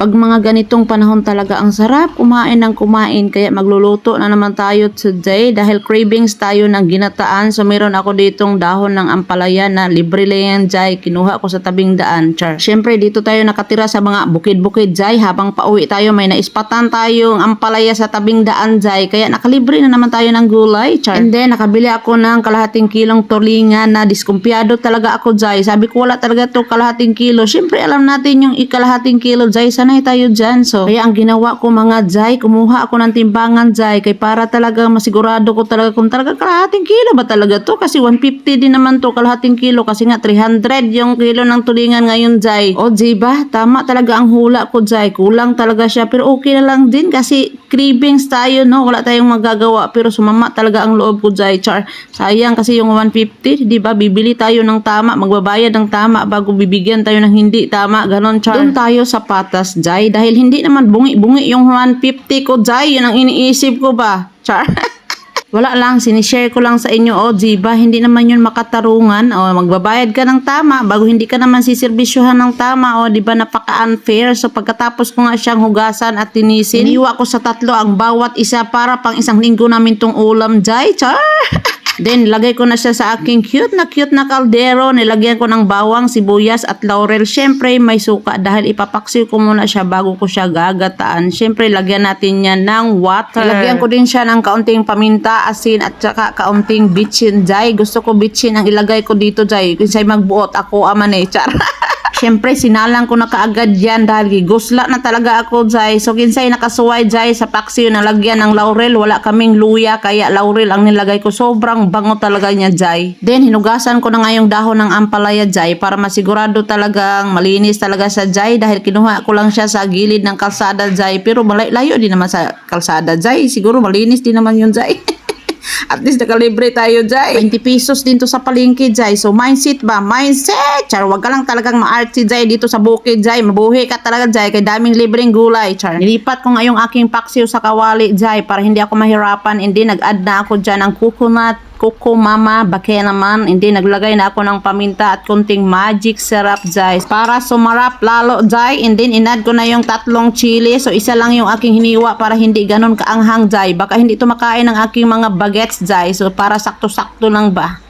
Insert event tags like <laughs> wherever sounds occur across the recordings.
Pag mga ganitong panahon talaga ang sarap kumain ng kumain kaya magluluto na naman tayo today dahil cravings tayo ng ginataan. So meron ako ditong dahon ng ampalaya na libre lang jay. Kinuha ko sa tabing daan. Char. Syempre dito tayo nakatira sa mga bukid-bukid jay. Habang pauwi tayo may naispatan tayong ampalaya sa tabing daan jay. Kaya nakalibre na naman tayo ng gulay. Char. And then nakabili ako ng kalahating kilong tulingan na diskumpiyado talaga ako jay. Sabi ko wala talaga to kalahating kilo. Syempre alam natin yung ikalahating kilo jay. Sanay tayo dyan. So kaya ang ginawa ko mga jay, kumuha ako ng timbangan jay. Kay para talaga masigurado ko talaga kung talaga kalahating kilo ba talaga to. Kasi 150 din naman to kalahating kilo. Kasi nga 300 yung kilo ng tulingan ngayon jay. O jay ba? Tama talaga ang hula ko jay. Kulang talaga siya. Pero okay na lang din kasi cravings tayo no. Wala tayong magagawa. Pero sumama talaga ang loob ko jay. Char. Sayang kasi yung 150, di ba? Bibili tayo ng tama, magbabayad ng tama bago bibigyan tayo ng hindi tama. Ganon, char. Doon tayo sa patas, Jai. Dahil hindi naman bungi-bungi yung 150 ko, Jai. Yun ang iniisip ko ba? Char. <laughs> Wala lang, sinishare ko lang sa inyo, o di ba, hindi naman yun makatarungan, o magbabayad ka ng tama, bago hindi ka naman siservisyohan ng tama, o di ba, napaka-unfair, so pagkatapos ko nga siyang hugasan at tinisin, iniwa ko sa tatlo ang bawat isa para pang isang linggo namin tong ulam, jay, char! <laughs> Then, lagay ko na siya sa aking cute na cute na kaldero. Nilagyan ko ng bawang, sibuyas at laurel. Siyempre, may suka dahil ipapaksiw ko muna siya bago ko siya gagataan. Siyempre, lagyan natin yan ng water. Lagyan ko din siya ng kaunting paminta, asin at saka kaunting bitchin. Jay, gusto ko bitchin ang ilagay ko dito. Kung sa'y magbuot, ako aman eh. Char. <laughs> Siyempre, sinalang ko na kaagad yan dahil gigusla na talaga ako, Jai. So, kinsay nakasuway, Jai, sa paksiw na lagyan ng laurel. Wala kaming luya, kaya laurel ang nilagay ko. Sobrang bango talaga niya, Jai. Then, hinugasan ko na nga yung dahon ng ampalaya, Jai, para masigurado talagang malinis talaga sa Jai dahil kinuha ko lang siya sa gilid ng kalsada, Jai. Pero malay- layo din naman sa kalsada, Jai. Siguro malinis din naman yun, Jai. <laughs> <laughs> At least nakalibre tayo, Jai. 20 pesos din to sa palengke, Jai. So, mindset ba? Mindset! Char, wag ka lang talagang ma-artsy, Jai, dito sa bukid, Jai. Mabuhi ka talaga, Jai. Kay daming libreng gulay, Char. Nilipat ko nga yung aking paksiw sa kawali, Jai, para hindi ako mahirapan. Hindi, nag-add na ako dyan ng coconut Kuko Mama, bakya naman, hindi naglagay na ako ng paminta at kunting magic syrup, guys. Para sumarap lalo, jay. And then, inad ko na yung tatlong chili. So, isa lang yung aking hiniwa para hindi ganun kaanghang, jay. Baka hindi ito makain ng aking mga bagets, jay. So, para sakto-sakto lang ba.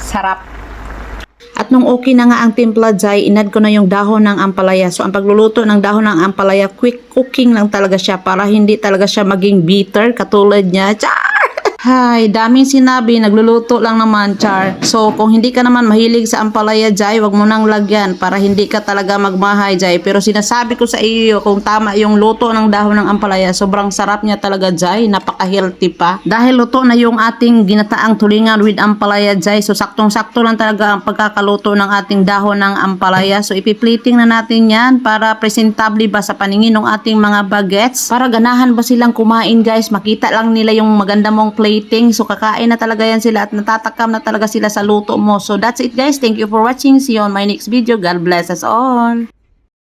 Sarap. At nung okay na nga ang timpla jay, inad ko na yung dahon ng ampalaya. So ang pagluluto ng dahon ng ampalaya, quick cooking lang talaga siya para hindi talaga siya maging bitter katulad niya. Char! Hay, daming sinabi, nagluluto lang naman, Char. So, kung hindi ka naman mahilig sa ampalaya, Jai, wag mo nang lagyan para hindi ka talaga magmahay, Jai. Pero sinasabi ko sa iyo, kung tama yung luto ng dahon ng ampalaya, sobrang sarap niya talaga, Jai. Napaka-healthy pa. Dahil luto na yung ating ginataang tulingan with ampalaya, Jai. So, saktong-sakto lang talaga ang pagkakaluto ng ating dahon ng ampalaya. So, ipiplating na natin yan para presentable ba sa paningin ng ating mga bagets. Para ganahan ba silang kumain, guys. Makita lang nila yung maganda mong plating. So, kakain na talaga yan sila at natatakam na talaga sila sa luto mo. So, that's it, guys. Thank you for watching. See you on my next video. God bless us all.